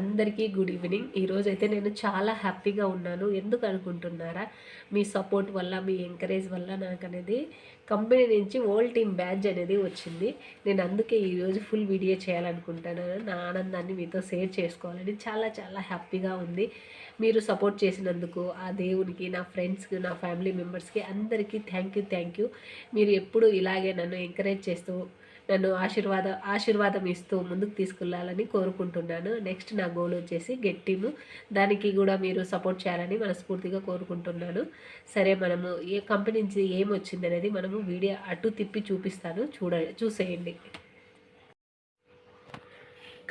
అందరికీ good evening. ఈరోజు అయితే నేను చాలా హ్యాపీగా ఉన్నాను. ఎందుకు అనుకుంటున్నారా? మీ సపోర్ట్ వల్ల మీ ఎంకరేజ్ వల్ల నాకు అనేది కంపెనీ నుంచి ఓల్డ్ టీమ్ బ్యాడ్జ్ అనేది వచ్చింది. నేను అందుకే ఈరోజు ఫుల్ వీడియో చేయాలనుకుంటాను. నా ఆనందాన్ని మీతో షేర్ చేసుకోవాలని చాలా చాలా హ్యాపీగా ఉంది. మీరు సపోర్ట్ చేసినందుకు ఆ దేవునికి నా ఫ్రెండ్స్కి నా ఫ్యామిలీ మెంబర్స్కి అందరికీ థ్యాంక్ యూ థ్యాంక్ యూ. మీరు ఎప్పుడు ఇలాగే నన్ను ఎంకరేజ్ చేస్తూ నన్ను ఆశీర్వాద ఆశీర్వాదం ఇస్తూ ముందుకు తీసుకెళ్ళాలని కోరుకుంటున్నాను. నెక్స్ట్ నా గోల్ వచ్చేసి గెట్టిము దానికి కూడా మీరు సపోర్ట్ చేయాలని మనస్ఫూర్తిగా కోరుకుంటున్నాను. సరే మనము ఏ కంపెనీ నుంచి ఏం వచ్చింది అనేది మనము వీడియో అటు తిప్పి చూపిస్తాను. చూడ చూసేయండి.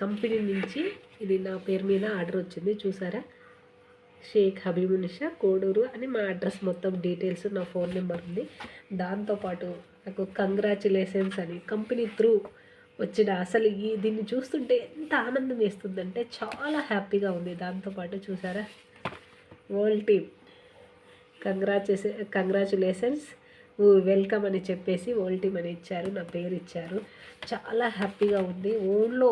కంపెనీ నుంచి ఇది నా పేరు మీద ఆర్డర్ వచ్చింది. చూసారా? షేక్ హబీబునిషా కోడూరు అని మా అడ్రస్ మొత్తం డీటెయిల్స్ నా ఫోన్ నెంబర్ ఉంది. దాంతోపాటు నాకు కంగ్రాచులేషన్స్ అని కంపెనీ త్రూ వచ్చిన అసలు ఈ దీన్ని చూస్తుంటే ఎంత ఆనందం వేస్తుందంటే చాలా హ్యాపీగా ఉంది. దాంతోపాటు చూసారా? వరల్డ్ టీమ్ కంగ్రాచులే కంగ్రాచులేషన్స్ వెల్కమ్ అని చెప్పేసి ఓల్టీమ్ అని ఇచ్చారు నా పేరు ఇచ్చారు. చాలా హ్యాపీగా ఉంది. ఓన్లో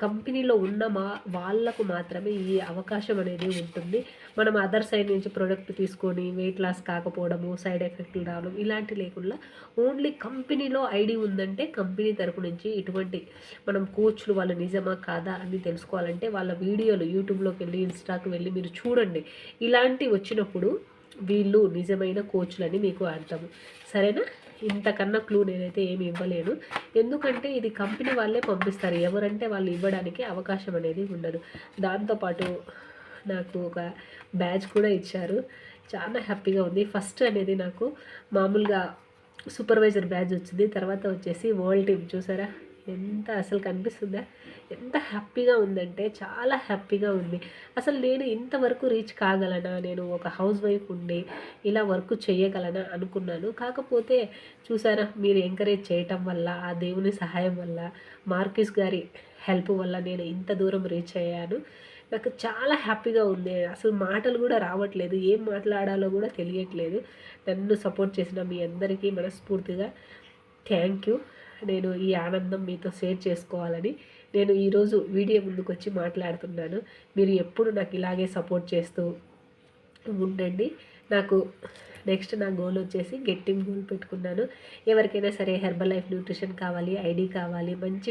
కంపెనీలో ఉన్న మా వాళ్ళకు మాత్రమే ఈ అవకాశం అనేది ఉంటుంది. మనం అదర్ సైడ్ నుంచి ప్రోడక్ట్ తీసుకొని వెయిట్ లాస్ కాకపోవడము సైడ్ ఎఫెక్ట్లు రావడం ఇలాంటి లేకుండా ఓన్లీ కంపెనీలో ఐడి ఉందంటే కంపెనీ తరపు నుంచి ఇటువంటి మనం కోచ్లు వాళ్ళు నిజమా కాదా అని తెలుసుకోవాలంటే వాళ్ళ వీడియోలు యూట్యూబ్లోకి వెళ్ళి ఇన్స్టాకి వెళ్ళి మీరు చూడండి. ఇలాంటి వచ్చినప్పుడు వీళ్ళు నిజమైన కోచ్లని మీకు అర్థము సరేనా? ఇంతకన్నా క్లూ నేనైతే ఏమి ఇవ్వలేను. ఎందుకంటే ఇది కంపెనీ వాళ్ళే పంపిస్తారు. ఎవరంటే వాళ్ళు ఇవ్వడానికి అవకాశం అనేది ఉండదు. దాంతోపాటు నాకు ఒక బ్యాచ్ కూడా ఇచ్చారు. చాలా హ్యాపీగా ఉంది. ఫస్ట్ అనేది నాకు మామూలుగా సూపర్వైజర్ బ్యాచ్ వచ్చింది. తర్వాత వచ్చేసి వరల్డ్ టీమ్. చూసారా? ఎంత అసలు కనిపిస్తుందా? ఎంత హ్యాపీగా ఉందంటే చాలా హ్యాపీగా ఉంది. అసలు నేను ఇంతవరకు రీచ్ కాగలనా? నేను ఒక హౌస్ వైఫ్ ఉండి ఇలా వర్క్ చేయగలనా అనుకున్నాను. కాకపోతే చూసారా మీరు ఎంకరేజ్ చేయటం వల్ల ఆ దేవుని సహాయం వల్ల మార్కిస్ గారి హెల్ప్ వల్ల నేను ఇంత దూరం రీచ్ అయ్యాను. నాకు చాలా హ్యాపీగా ఉంది. అసలు మాటలు కూడా రావట్లేదు. ఏం మాట్లాడాలో కూడా తెలియట్లేదు. నన్ను సపోర్ట్ చేసిన మీ అందరికీ మనస్ఫూర్తిగా థ్యాంక్ యూ. నేను ఈ ఆనందం మీతో షేర్ చేసుకోవాలని నేను ఈరోజు వీడియో ముందుకు వచ్చి మాట్లాడుతున్నాను. మీరు ఎప్పుడు నాకు ఇలాగే సపోర్ట్ చేస్తూ ఉండండి. నాకు నెక్స్ట్ నా గోల్ వచ్చేసి గెట్టింగ్ గోల్ పెట్టుకున్నాను. ఎవరికైనా సరే హెర్బల్ లైఫ్ న్యూట్రిషన్ కావాలి ఐడి కావాలి మంచి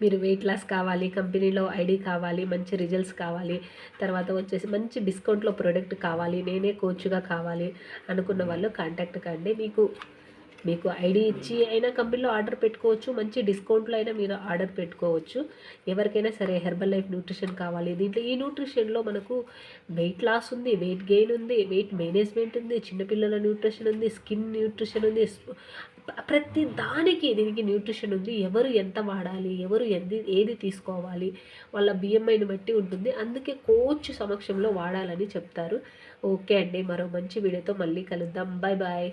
మీరు వెయిట్ లాస్ కావాలి కంపెనీలో ఐడి కావాలి మంచి రిజల్ట్స్ కావాలి తర్వాత వచ్చేసి మంచి డిస్కౌంట్లో ప్రోడక్ట్ కావాలి నేనే కోచ్గా కావాలి అనుకున్న వాళ్ళు కాంటాక్ట్ కండి. మీకు మీకు ఐడి ఇచ్చి అయినా కంపెనీలో ఆర్డర్ పెట్టుకోవచ్చు మంచి డిస్కౌంట్లో అయినా మీరు ఆర్డర్ పెట్టుకోవచ్చు. ఎవరికైనా సరే హెర్బల్ లైఫ్ న్యూట్రిషన్ కావాలి. దీంట్లో ఈ న్యూట్రిషన్లో మనకు వెయిట్ లాస్ ఉంది వెయిట్ గెయిన్ ఉంది వెయిట్ మేనేజ్మెంట్ ఉంది చిన్నపిల్లల న్యూట్రిషన్ ఉంది స్కిన్ న్యూట్రిషన్ ఉంది. ప్రతి దానికి దీనికి న్యూట్రిషన్ ఉంది. ఎవరు ఎంత వాడాలి ఎవరు ఎంది ఏది తీసుకోవాలి వాళ్ళ బిఎంఐని బట్టి ఉంటుంది. అందుకే కోచ్ సమక్షంలో వాడాలని చెప్తారు. ఓకే అండి మరో మంచి వీడియోతో మళ్ళీ కలుద్దాం. Bye bye